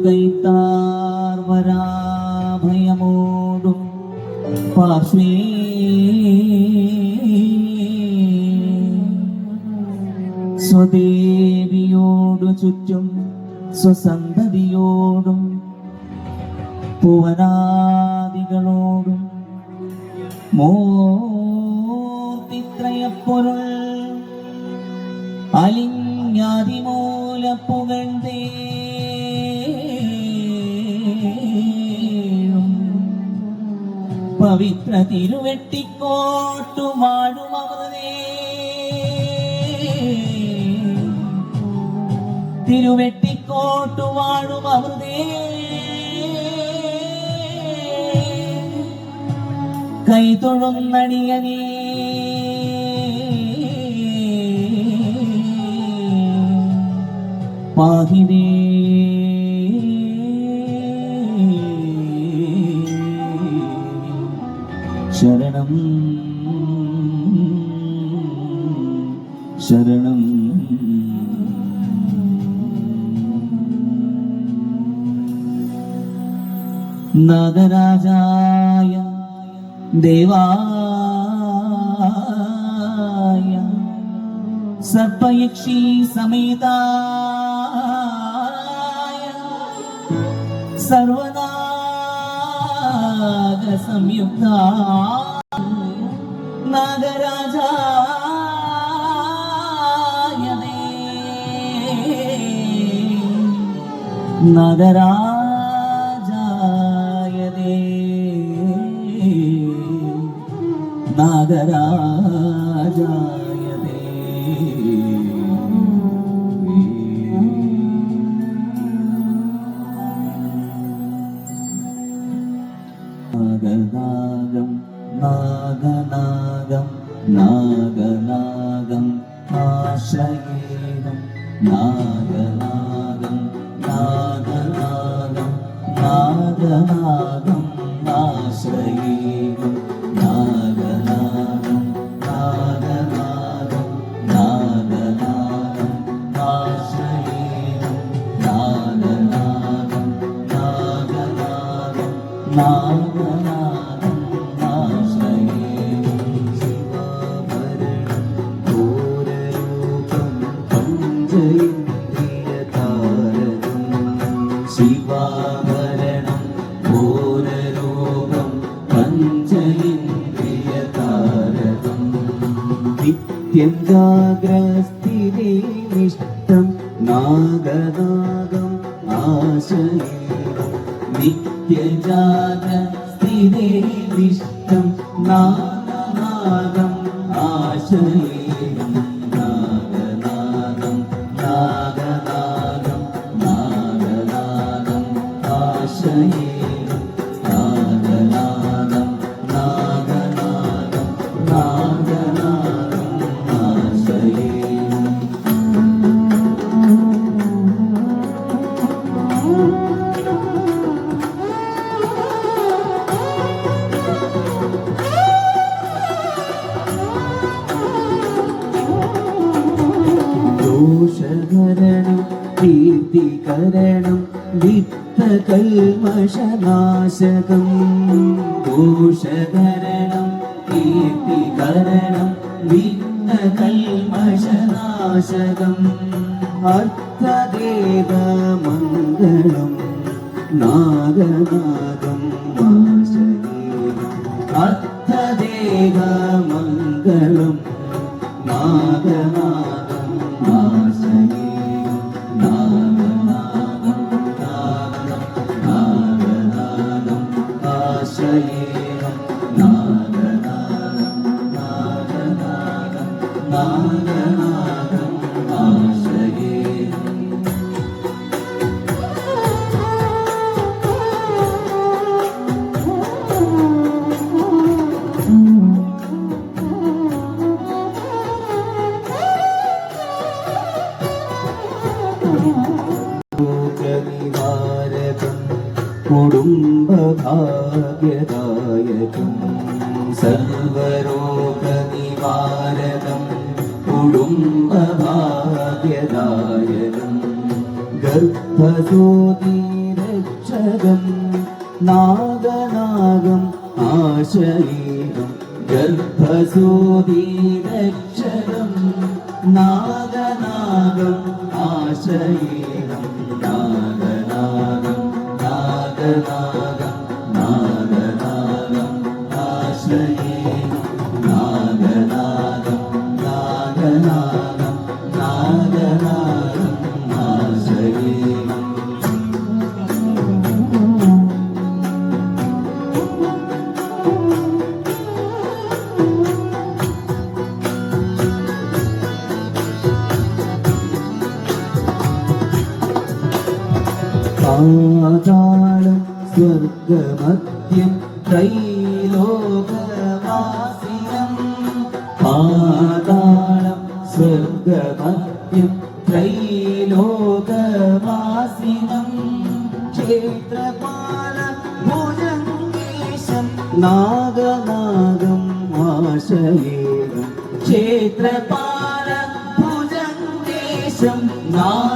മൃദു കൈത്താർ വരാഭയമോടും പാർശ്വേ. സ്വദേവിയോടു ചുറ്റും സ്വസന്തതിയോടും ഭുവനാദികളോടും മൂർത്തിത്രയപ്പൊരുൾ അലിഞ്ഞാതിമൂല പുകഴ്ന്നേ പവിത്ര തിരുവെട്ടിക്കോട്ടു അമൃതേ തിരുവെട്ടിക്കോട്ടു അമൃതേ കൈതൊഴുന്നണിയനേ പാഹിനേ ശരണം. ശരണം. നാദരാജായ ദേവായ സർപ്പയക്ഷി സമേതായ സർവനാഗ സംയുക്ത നാഗരാജായ നഗരാജായ ആശ്രയേണം നാഗനാഗം നാഗനാഗം നിത്യം ജാഗ്രസ്ഥിരേ നിഷ്ടം നാഗനാഗം ആശയേണം നിത്യജാഗ്രസ്ഥിരേ നിഷ്ടം നാഗനാഗം ആശയേണം കീർത്തികരണം വിത്തകൽമഷനാശകം ദോഷകരണം കീർത്തികരണം വിത്തകൽമഷനാശകം അർത്ഥദേവമംഗളം നാഗനാഗം ആശ്രയേയം നാഗനാഗം നാഗനാഗം നാഗനാഗം ആശ്രയേയം രോഗനിവാരകം കുടുംബഭാഗ്യദായകം സർവരോഗനിവാരകം കുടുംബഭാഗ്യദായകം ഗർഭജ്യോതിരക്ഷകം നാഗനാഗം ആശയേകം ഗർഭജ്യോതിരക്ഷകം നാഗനാഗം ആശയേകം നാഗനാഗം നാഗനാഗം നാഗനാഗം നാഗനാഗം. പാതാളം സ്വർഗമദ്യം ത്രൈലോകവാസിനം. പാതാളം സ്വർഗമദ്യം ത്രൈലോകവാസിനം. ക്ഷേത്രപാല ഭുജംഗേശം നാഗനാഗം ആശയേകം ക്ഷേത്രപാല ഭുജംഗേശം നാഗനാഗം